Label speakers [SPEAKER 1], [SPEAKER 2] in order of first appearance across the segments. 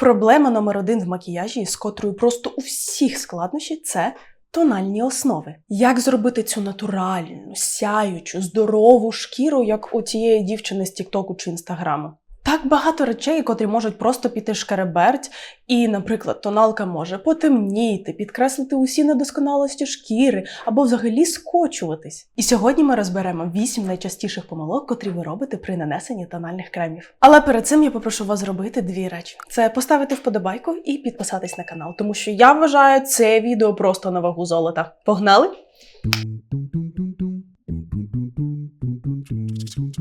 [SPEAKER 1] Проблема номер один в макіяжі, з котрою просто у всіх складнощі, це тональні основи. Як зробити цю натуральну, сяючу, здорову шкіру, як у тієї дівчини з Тіктоку чи Інстаграму? Так багато речей, котрі можуть просто піти шкереберть, і, наприклад, тоналка може потемніти, підкреслити усі недосконалості шкіри або взагалі скочуватись. І сьогодні ми розберемо 8 найчастіших помилок, котрі ви робите при нанесенні тональних кремів. Але перед цим я попрошу вас зробити дві речі: це поставити вподобайку і підписатись на канал, тому що я вважаю це відео просто на вагу золота. Погнали!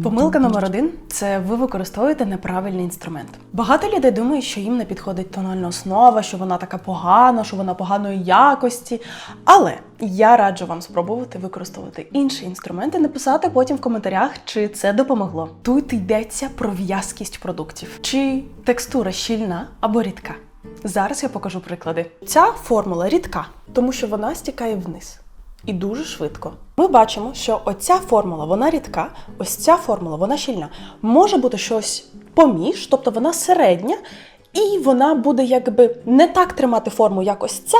[SPEAKER 1] Помилка номер один це ви використовуєте неправильний інструмент. Багато людей думають, що їм не підходить тональна основа, що вона така погана, що вона поганої якості. Але я раджу вам спробувати використовувати інші інструменти, написати потім в коментарях, чи це допомогло. Тут йдеться про в'язкість продуктів, чи текстура щільна або рідка. Зараз я покажу приклади. Ця формула рідка, тому що вона стікає вниз і дуже швидко. Ми бачимо, що оця формула вона рідка, ось ця формула вона щільна. Може бути щось поміж, тобто вона середня, і вона буде якби не так тримати форму, як ось ця,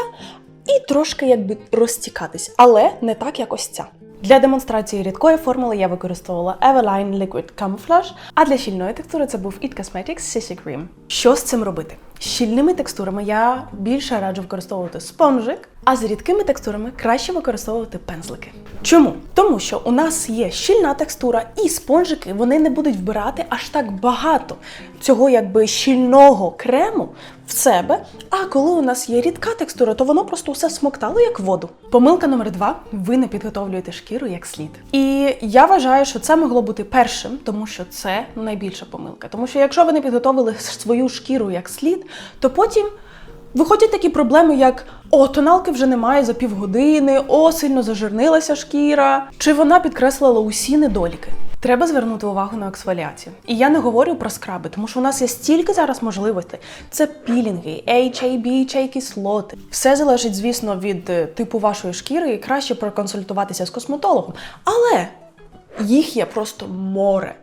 [SPEAKER 1] і трошки якби розтікатись, але не так, як ось ця. Для демонстрації рідкої формули я використовувала Everline Liquid Camouflage, а для щільної текстури це був It Cosmetics Sissy Cream. Що з цим робити? Щільними текстурами я більше раджу використовувати спонжик, а з рідкими текстурами краще використовувати пензлики. Чому? Тому що у нас є щільна текстура, і спонжики вони не будуть вбирати аж так багато цього якби щільного крему в себе. А коли у нас є рідка текстура, то воно просто все смоктало як воду. Помилка номер два: ви не підготовлюєте шкіру як слід. І я вважаю, що це могло бути першим, тому що це найбільша помилка. Тому що якщо ви не підготовили свою шкіру як слід, то потім. Виходять такі проблеми, як о, тоналки вже немає за півгодини, о, сильно зажирнилася шкіра, чи вона підкреслила усі недоліки. Треба звернути увагу на ексфоліацію. І я не говорю про скраби, тому що у нас є стільки зараз можливостей. Це пілінги, HA, BHA кислоти. Все залежить, звісно, від е, типу вашої шкіри і краще проконсультуватися з косметологом. Але їх є просто море.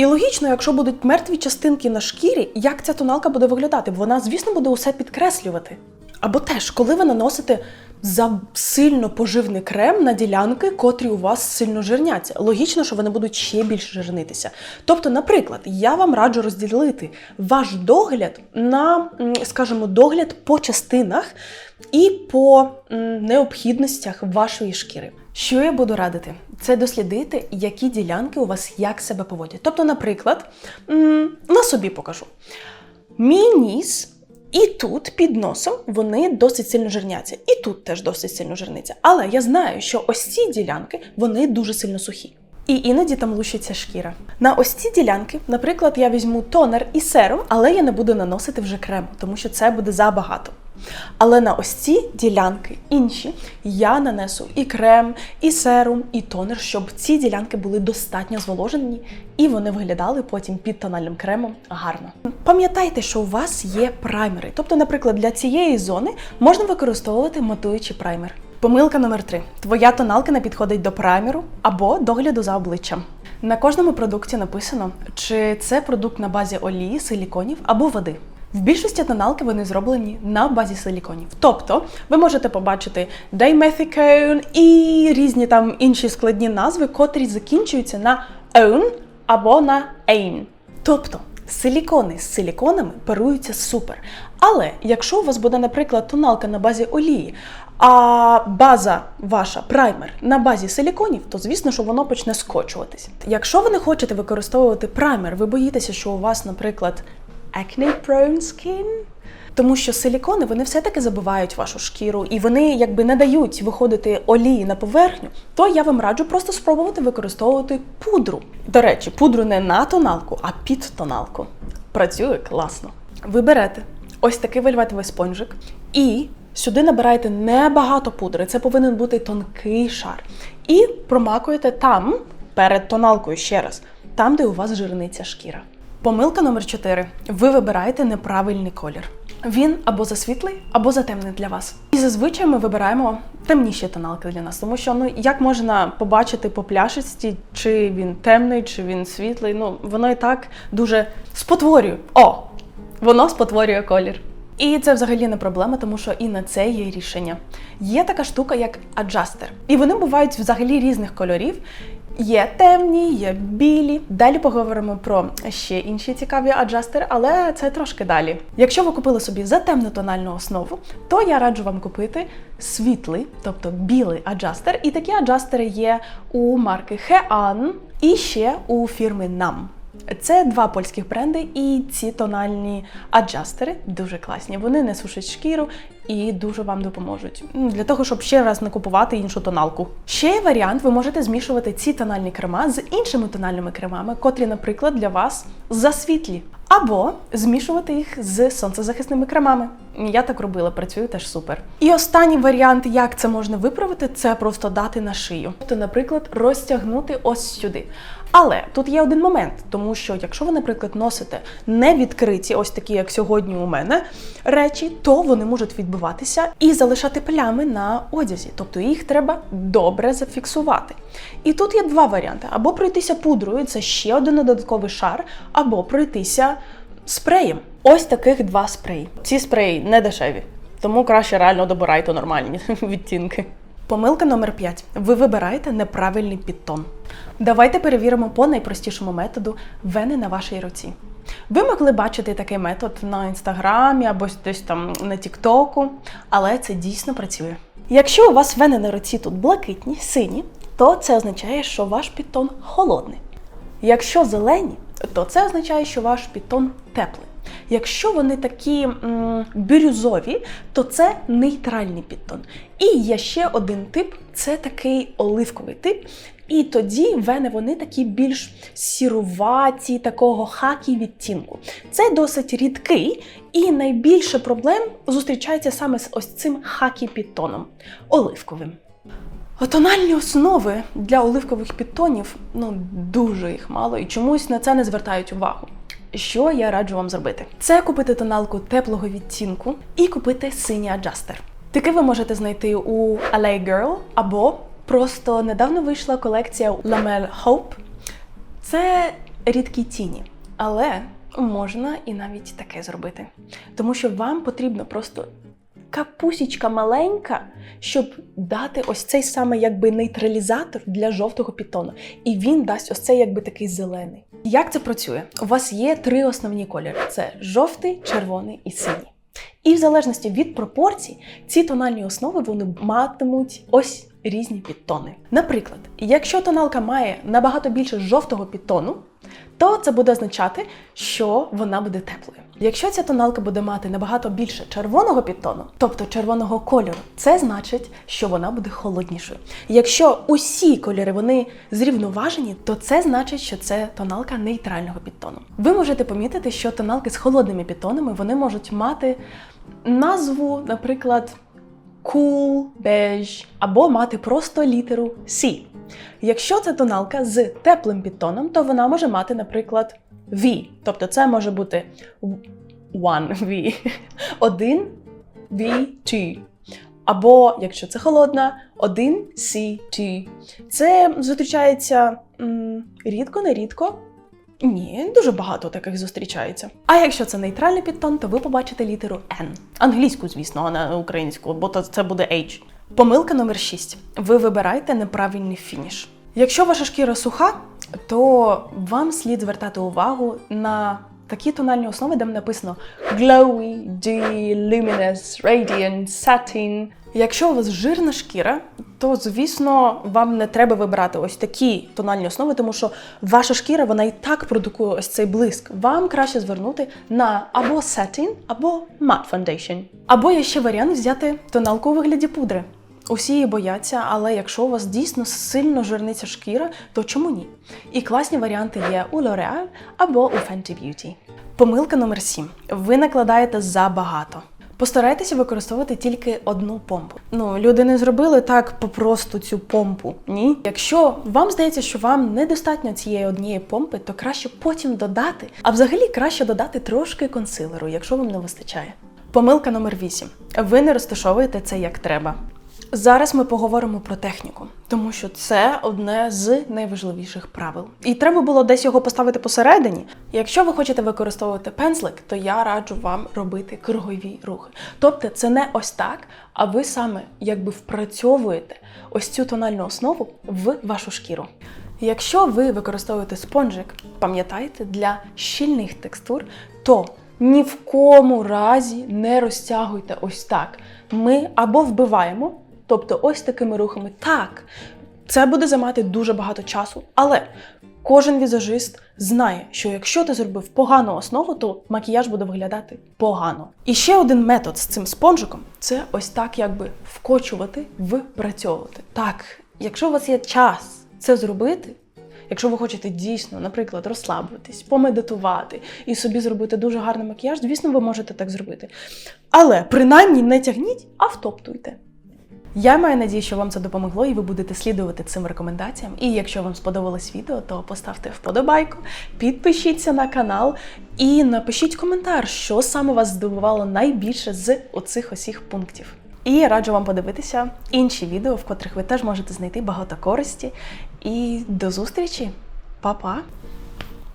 [SPEAKER 1] І логічно, якщо будуть мертві частинки на шкірі, як ця тоналка буде виглядати? Вона, звісно, буде усе підкреслювати. Або теж, коли ви наносите за сильно поживний крем на ділянки, котрі у вас сильно жирняться. Логічно, що вони будуть ще більше жирнитися. Тобто, наприклад, я вам раджу розділити ваш догляд на, скажімо, догляд по частинах і по необхідностях вашої шкіри. Що я буду радити? Це дослідити, які ділянки у вас як себе поводять. Тобто, наприклад, на собі покажу. Мій ніс і тут під носом вони досить сильно жирняться, і тут теж досить сильно жирниться. Але я знаю, що ось ці ділянки вони дуже сильно сухі. І іноді там лущиться шкіра. На ось ці ділянки, наприклад, я візьму тонер і серум, але я не буду наносити вже крем, тому що це буде забагато. Але на ось ці ділянки інші я нанесу і крем, і серум, і тонер, щоб ці ділянки були достатньо зволожені і вони виглядали потім під тональним кремом гарно. Пам'ятайте, що у вас є праймери. Тобто, наприклад, для цієї зони можна використовувати матуючий праймер. Помилка номер три: твоя тоналка не підходить до праймеру або догляду за обличчям. На кожному продукті написано, чи це продукт на базі олії, силіконів або води. В більшості тоналки вони зроблені на базі силіконів. Тобто ви можете побачити даймethicone і різні там інші складні назви, котрі закінчуються на own або на ain. Тобто силікони з силіконами паруються супер. Але якщо у вас буде, наприклад, тоналка на базі олії, а база ваша праймер на базі силіконів, то звісно, що воно почне скочуватись. Якщо ви не хочете використовувати праймер, ви боїтеся, що у вас, наприклад, acne prone skin, тому що силікони вони все-таки забивають вашу шкіру і вони якби не дають виходити олії на поверхню, то я вам раджу просто спробувати використовувати пудру. До речі, пудру не на тоналку, а під тоналку. Працює класно. Ви берете ось такий вельветовий спонжик і сюди набираєте небагато пудри. Це повинен бути тонкий шар. І промакуєте там, перед тоналкою ще раз, там, де у вас жирниця шкіра. Помилка номер 4. Ви вибираєте неправильний колір. Він або засвітлий, або затемний для вас. І зазвичай ми вибираємо темніші тоналки для нас, тому що ну як можна побачити по пляшечці, чи він темний, чи він світлий. Ну воно і так дуже спотворює. О! Воно спотворює колір. І це взагалі не проблема, тому що і на це є рішення. Є така штука, як аджастер. І вони бувають взагалі різних кольорів. Є темні, є білі. Далі поговоримо про ще інші цікаві аджастери, але це трошки далі. Якщо ви купили собі затемну тональну основу, то я раджу вам купити світлий, тобто білий аджастер. І такі аджастери є у марки Hean і ще у фірми NAM. Це два польських бренди, і ці тональні аджастери дуже класні. Вони не сушать шкіру і дуже вам допоможуть для того, щоб ще раз не купувати іншу тоналку. Ще є варіант, ви можете змішувати ці тональні крема з іншими тональними кремами, котрі, наприклад, для вас засвітлі. Або змішувати їх з сонцезахисними кремами. Я так робила, працює теж супер. І останній варіант, як це можна виправити, це просто дати на шию. Тобто, наприклад, розтягнути ось сюди. Але тут є один момент, тому що якщо ви, наприклад, носите не відкриті, ось такі, як сьогодні у мене, речі, то вони можуть відбиватися і залишати плями на одязі. Тобто їх треба добре зафіксувати. І тут є два варіанти: або пройтися пудрою, це ще один додатковий шар, або пройтися спреєм. Ось таких два спреї. Ці спреї не дешеві, тому краще реально добирайте нормальні відтінки. Помилка номер 5. Ви вибираєте неправильний підтон. Давайте перевіримо по найпростішому методу вени на вашій руці. Ви могли бачити такий метод на інстаграмі або десь там на Тіктоку, але це дійсно працює. Якщо у вас вени на руці тут блакитні, сині, то це означає, що ваш підтон холодний. Якщо зелені, то це означає, що ваш підтон теплий. Якщо вони такі м, бірюзові, то це нейтральний підтон. І є ще один тип це такий оливковий тип. І тоді вени вони такі більш сіруваті, такого хакі відтінку. Це досить рідкий, і найбільше проблем зустрічається саме з ось цим хакі підтоном оливковим. Тональні основи для оливкових підтонів ну дуже їх мало і чомусь на це не звертають увагу. Що я раджу вам зробити? Це купити тоналку теплого відтінку і купити синій аджастер. Таке ви можете знайти у LA Girl або просто недавно вийшла колекція Lamel Hope. Це рідкі тіні, але можна і навіть таке зробити. Тому що вам потрібно просто капусічка маленька, щоб дати ось цей саме якби нейтралізатор для жовтого підтону. І він дасть ось цей якби такий зелений. Як це працює? У вас є три основні кольори: це жовтий, червоний і синій. І в залежності від пропорцій, ці тональні основи вони матимуть ось різні підтони. Наприклад, якщо тоналка має набагато більше жовтого підтону, то це буде означати, що вона буде теплою. Якщо ця тоналка буде мати набагато більше червоного підтону, тобто червоного кольору, це значить, що вона буде холоднішою. Якщо усі кольори вони зрівноважені, то це значить, що це тоналка нейтрального підтону. Ви можете помітити, що тоналки з холодними підтонами вони можуть мати назву, наприклад, cool, beige, або мати просто літеру C. Якщо це тоналка з теплим підтоном, то вона може мати, наприклад, V. Тобто це може бути one V, один V, two. Або, якщо це холодна, один C, two. Це зустрічається рідко, не рідко. Ні, дуже багато таких зустрічається. А якщо це нейтральний підтон, то ви побачите літеру N. Англійську, звісно, а не українську, бо то це буде H. Помилка номер 6. Ви вибираєте неправильний фініш. Якщо ваша шкіра суха, то вам слід звертати увагу на такі тональні основи, де написано Glowy, Dewy, Luminous, Radiant, Satin. Якщо у вас жирна шкіра, то звісно вам не треба вибирати ось такі тональні основи, тому що ваша шкіра вона і так продукує ось цей блиск. Вам краще звернути на або Satin, або Matte Foundation. Або є ще варіант взяти тоналку у вигляді пудри. Усі її бояться, але якщо у вас дійсно сильно жирниця шкіра, то чому ні? І класні варіанти є у L'Oreal або у Fenty Beauty. Помилка номер 7. Ви накладаєте забагато. Постарайтеся використовувати тільки одну помпу. Ну, люди не зробили так попросту цю помпу. Ні. Якщо вам здається, що вам недостатньо цієї однієї помпи, то краще потім додати. А взагалі краще додати трошки консилеру, якщо вам не вистачає. Помилка номер 8. Ви не розташовуєте це як треба. Зараз ми поговоримо про техніку, тому що це одне з найважливіших правил. І треба було десь його поставити посередині. Якщо ви хочете використовувати пензлик, то я раджу вам робити кругові рухи. Тобто це не ось так, а ви саме якби впрацьовуєте ось цю тональну основу в вашу шкіру. Якщо ви використовуєте спонжик, пам'ятайте, для щільних текстур, то ні в кому разі не розтягуйте ось так. Ми або вбиваємо, тобто ось такими рухами. Так, це буде займати дуже багато часу, але кожен візажист знає, що якщо ти зробив погану основу, то макіяж буде виглядати погано. І ще один метод з цим спонжиком це ось так, якби вкочувати, впрацьовувати. Так, якщо у вас є час це зробити. Якщо ви хочете дійсно, наприклад, розслабитись, помедитувати і собі зробити дуже гарний макіяж, звісно, ви можете так зробити. Але принаймні не тягніть, а втоптуйте. Я маю надію, що вам це допомогло, і ви будете слідувати цим рекомендаціям. І якщо вам сподобалось відео, то поставте вподобайку, підпишіться на канал і напишіть коментар, що саме вас здивувало найбільше з оцих усіх пунктів. І я раджу вам подивитися інші відео, в котрих ви теж можете знайти багато користі. І до зустрічі, Па-па!